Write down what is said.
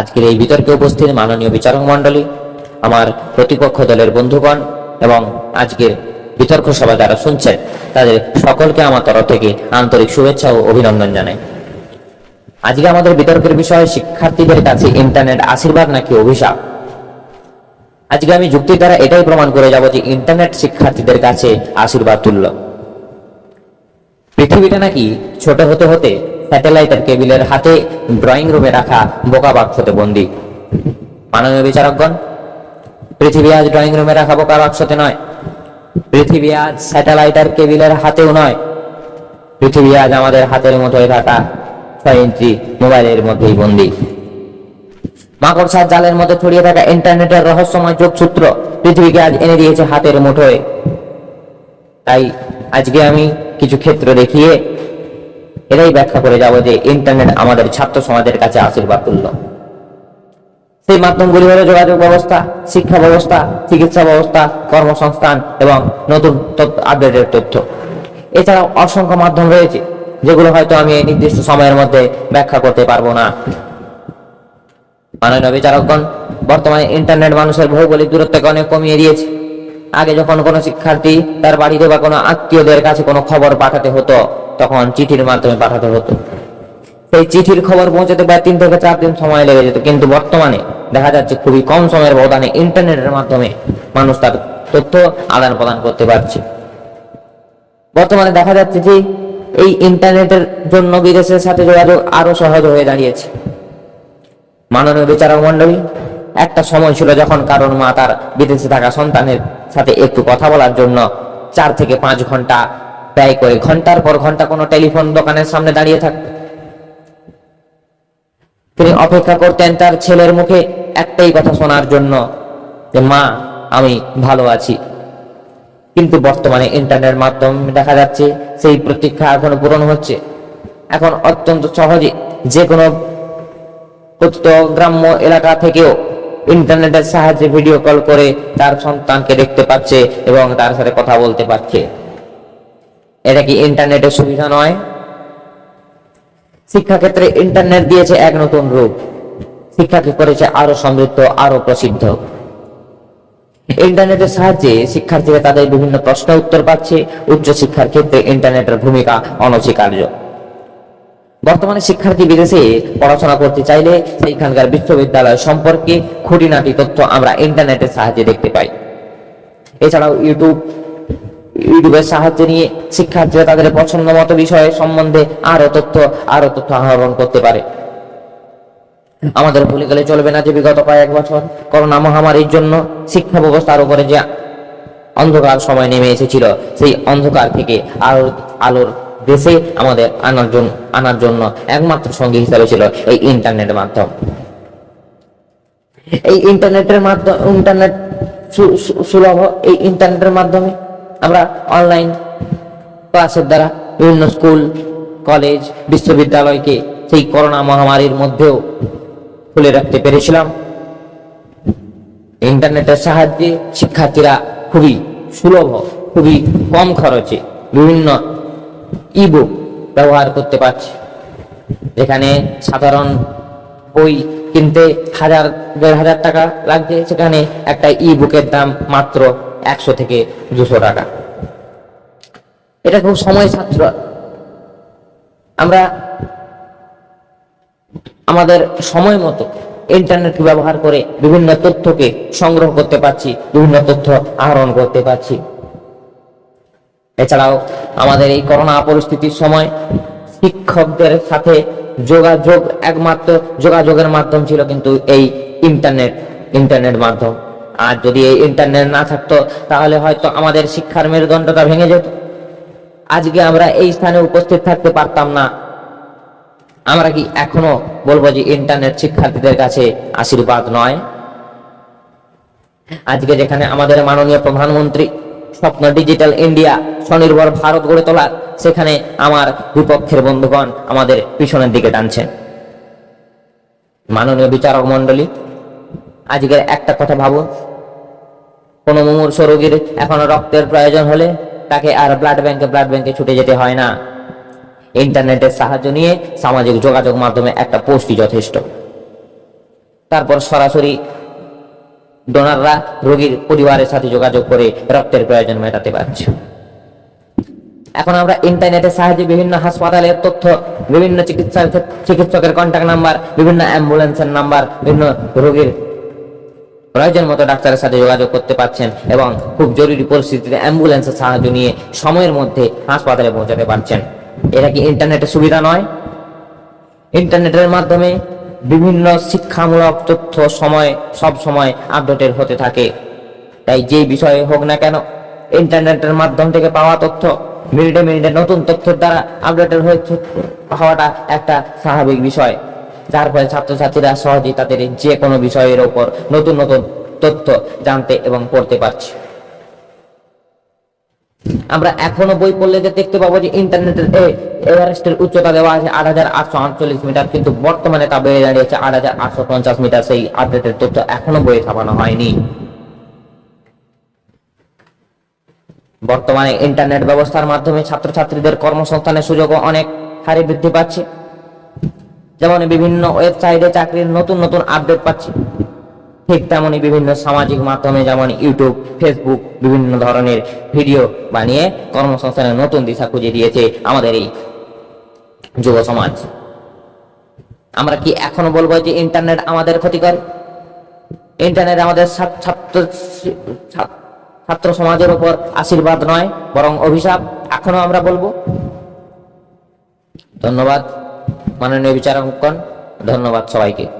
আজকের এই বিতর্কে উপস্থিত মাননীয় বিচারক মণ্ডলী, আমার প্রতিপক্ষ দলের বন্ধুগণ এবং আজকের বিতর্ক সভা যারা শুনছেন, তাদের সকলকে আমার তরফ থেকে আন্তরিক শুভেচ্ছা ও অভিনন্দন জানাই। আজকে আমাদের বিতর্কের বিষয়, শিক্ষার্থীদের কাছে ইন্টারনেট আশীর্বাদ নাকি অভিশাপ? আজকে আমি যুক্তির দ্বারা এটাই প্রমাণ করে যাব যে ইন্টারনেট শিক্ষার্থীদের কাছে আশীর্বাদ তুল্য। পৃথিবীটা নাকি ছোট হতে হতে স্যাটেলাইটের কেবিলের হাতে ড্রয়িং রুমে রাখা বোকা বাক্সতে বন্দি। মাননীয় বিচারকগণ, পৃথিবী আজ ড্রয়িং রুমে রাখা বোকা বাক্সতে নয়। পৃথিবী আজ স্যাটেলাইটের কেবিলের হাতেও নয়। পৃথিবী আজ আমাদের হাতের মুঠোয় থাকা ছয় ইঞ্চি মোবাইলের মধ্যেই বন্দি। মাকড়সার জালের মধ্যে ছড়িয়ে থাকা ইন্টারনেটের রহস্যময় যোগসূত্র পৃথিবীকে আজ এনে দিয়েছে হাতের মুঠোয়। তাই আজকে আমি কিছু ক্ষেত্র দেখিয়ে এটাই ব্যাখ্যা করে যাব যে ইন্টারনেট আমাদের ছাত্র সমাজের কাছে আশীর্বাদ তুল্য সেই মাধ্যমগুলি হলো যোগাযোগ ব্যবস্থা, শিক্ষা ব্যবস্থা, চিকিৎসা ব্যবস্থা, কর্মসংস্থান এবং নতুন আপডেটের তথ্য। এছাড়াও অসংখ্য মাধ্যম রয়েছে, যেগুলো হয়তো আমি এই নির্দিষ্ট সময়ের মধ্যে ব্যাখ্যা করতে পারব না। মাননীয় বিচারকগণ, বর্তমানে ইন্টারনেট মানুষের ভৌগোলিক দূরত্বকে অনেক কমিয়ে দিয়েছে। আগে যখন কোনো শিক্ষার্থী তার বাড়িতে বা কোনো আত্মীয়দের কাছে কোনো খবর পাঠাতে হতো, তখন চিঠির মাধ্যমে পাঠাতে হতো। সেই চিঠির খবর পৌঁছাতে প্রায় তিন থেকে চার দিন সময় লেগে যেত। কিন্তু বর্তমানে দেখা যাচ্ছে খুবই কম সময়ের ব্যবধানে ইন্টারনেটের মাধ্যমে মানুষ তার তথ্য আদান প্রদান করতে পারছে। বর্তমানে দেখা যাচ্ছে যে এই ইন্টারনেটের জন্য বিদেশের সাথে যোগাযোগ আরও সহজ হয়ে দাঁড়িয়েছে। মাননীয় বিচারক মন্ডলী একটা সময় ছিল যখন কারণ মা তার বিদেশে থাকা সন্তানের সাথে একটু কথা বলার জন্য চার থেকে পাঁচ ঘণ্টা ব্যয় করে ঘণ্টার পর ঘণ্টা কোনো টেলিফোন দোকানের সামনে দাঁড়িয়ে থাকত। তিনি অপেক্ষা করতেন তার ছেলের মুখে একটাই কথা শোনার জন্য যে, মা, আমি ভালো আছি। কিন্তু বর্তমানে ইন্টারনেট মাধ্যমে দেখা যাচ্ছে সেই প্রতীক্ষা এখন পূরণ হচ্ছে। এখন অত্যন্ত সহজে যে কোনো গ্রাম্য এলাকা থেকেও ইন্টারনেটের সাহায্যে ভিডিও কল করে তার সন্তানকে দেখতে পাচ্ছে এবং তার সাথে কথা বলতে পারছে। এটা কি ইন্টারনেটের সুবিধা নয়? শিক্ষাক্ষেত্রে ইন্টারনেট দিয়েছে এক নতুন রূপ। শিক্ষাকে করেছে আরও সমৃদ্ধ, আরও প্রসিদ্ধ। ইন্টারনেটের সাহায্যে শিক্ষার্থীরা তাদের বিভিন্ন প্রশ্ন উত্তর পাচ্ছে। উচ্চ শিক্ষার ক্ষেত্রে ইন্টারনেটের ভূমিকা অনস্বীকার্য। বর্তমানে শিক্ষার্থী বিদেশে পড়াশোনা করতে চাইলে সেইখানকার বিশ্ববিদ্যালয় সম্পর্কে খুঁটিনাটি তথ্য আমরা ইন্টারনেটের সাহায্যে দেখতে পাই। এছাড়াও ইউটিউব, ইউটিউবের সাহায্যে নিয়ে শিক্ষার্থীরা তাদের পছন্দ মতো বিষয় সম্বন্ধে আরও তথ্য আরও তথ্য আহরণ করতে পারে। আমাদের ভুলে গেলে চলবে না যে বিগত কয়েক বছর করোনা মহামারীর জন্য শিক্ষা ব্যবস্থার উপরে যে অন্ধকার সময় নেমে এসেছিল, সেই অন্ধকার থেকে আলোর আলোর দেশে আমাদের আনার জন্য আনার জন্য একমাত্র সঙ্গী হিসাবে ছিল এই ইন্টারনেট মাধ্যম। এই ইন্টারনেটের মাধ্যমে, ইন্টারনেট সুলভ এই ইন্টারনেটের মাধ্যমে আমরা অনলাইন ক্লাসের দ্বারা বিভিন্ন স্কুল, কলেজ, বিশ্ববিদ্যালয়কে সেই করোনা মহামারীর মধ্যেও খুলে রাখতে পেরেছিলাম। ইন্টারনেটের সাহায্যে শিক্ষার্থীরা খুবই সুলভ, খুবই কম খরচে বিভিন্ন ইবুক ব্যবহার করতে পারছে। যেখানে সাধারণ বই কিনতে হাজার, দেড় হাজার টাকা লাগছে সেখানে একটা ই বুকের দাম মাত্র একশো থেকে দুশো টাকা। এটা খুব সময় ছাত্র আমরা আমাদের সময় মতো ইন্টারনেট ব্যবহার করে বিভিন্ন তথ্যকে সংগ্রহ করতে পারছি, বিভিন্ন তথ্য আহরণ করতে পারছি। এছাড়াও আমাদের এই করোনা পরিস্থিতির সময় শিক্ষকদের সাথে যোগাযোগ একমাত্র যোগাযোগের মাধ্যম ছিল কিন্তু এই ইন্টারনেট ইন্টারনেট মাধ্যম। আর যদি এই ইন্টারনেট না থাকতো, তাহলে হয়তো আমাদের শিক্ষার মেরুদণ্ডটা ভেঙে যেত। আজকে আমরা এই স্থানে উপস্থিত থাকতে পারতাম না। আমরা কি এখনও বলব যে ইন্টারনেট শিক্ষার্থীদের কাছে আশীর্বাদ নয়? আজকে যেখানে আমাদের মাননীয় প্রধানমন্ত্রী স্বপ্ন ডিজিটাল ইন্ডিয়া স্বনির্ভর ভারত গড়ে তোলার, সেখানে আমার বিপক্ষের বন্ধুগণ আমাদের পিছনের দিকে টানছেন। মাননীয় বিচারক মন্ডলী আজকের একটা কথা ভাবুন। কোন মুমূর্ষ রোগীর এখনও রক্তের প্রয়োজন হলে তাকে আর ব্লাড ব্যাংকে ব্লাড ব্যাংকে ছুটে যেতে হয় না। ইন্টারনেটের সাহায্য নিয়ে সামাজিক যোগাযোগ মাধ্যমে একটা পোস্টই যথেষ্ট। তারপর সরাসরি ডোনাররা রোগীর পরিবারের সাথে যোগাযোগ করে রক্তের প্রয়োজন মেটাতে পারছে। এখন আমরা ইন্টারনেটের সাহায্যে বিভিন্ন হাসপাতালের তথ্য, বিভিন্ন চিকিৎসা চিকিৎসকের কন্ট্যাক্ট নাম্বার বিভিন্ন অ্যাম্বুলেন্সের নাম্বার বিভিন্ন রোগীর প্রয়োজন মতো ডাক্তারের সাথে যোগাযোগ করতে পারছেন এবং খুব জরুরি পরিস্থিতিতে অ্যাম্বুলেন্সের সাহায্য নিয়ে সময়ের মধ্যে হাসপাতালে পৌঁছাতে পারছেন। এটা কি ইন্টারনেটের সুবিধা নয়? ইন্টারনেটের মাধ্যমে বিভিন্ন শিক্ষামূলক তথ্য সময়, সব সময় আপডেটেড হতে থাকে। তাই যেই বিষয়ে হোক না কেন, ইন্টারনেটের মাধ্যম থেকে পাওয়া তথ্য, মিনিটে মিনিটে নতুন তথ্যের দ্বারা আপডেটেড হয়ে হওয়াটা একটা স্বাভাবিক বিষয়। যার ফলে ছাত্রছাত্রীরা সহজেই তাদের যে কোনো বিষয়ের ওপর নতুন নতুন তথ্য জানতে এবং পড়তে পারছে। আমরা এখনও বই পড়লে যে দেখতে পাবো যে ইন্টারনেটের এভারেস্টের উচ্চতা দেওয়া আছে আট হাজার আটশো আটচল্লিশ মিটার, কিন্তু বর্তমানে তা বেড়ে দাঁড়িয়েছে আট হাজার আটশো পঞ্চাশ মিটার। সেই আপডেটের তথ্য এখনও বইয়ে ছাপানো হয়নি। বর্তমানে ইন্টারনেট ব্যবস্থার মাধ্যমে ছাত্রছাত্রীদের কর্মসংস্থানের সুযোগও অনেক হারে বৃদ্ধি পাচ্ছে। যেমন বিভিন্ন ওয়েবসাইটে চাকরির নতুন নতুন আপডেট পাচ্ছি। ঠিক তেমনি বিভিন্ন সামাজিক মাধ্যমে যেমন ইউটিউব, ফেসবুক, বিভিন্ন ধরনের ভিডিও বানিয়ে কর্মসংস্থানের নতুন দিশা খুঁজে দিয়েছে আমাদের এই যুব সমাজ। আমরা কি এখনও বলব যে ইন্টারনেট আমাদের ক্ষতি করে ইন্টারনেট আমাদের ছাত্র- ছাত্র সমাজের উপর আশীর্বাদ নয়, বরং অভিশাপ, এখনও আমরা বলব। ধন্যবাদ। মাননীয় বিচারকগণ, ধন্যবাদ সবাইকে।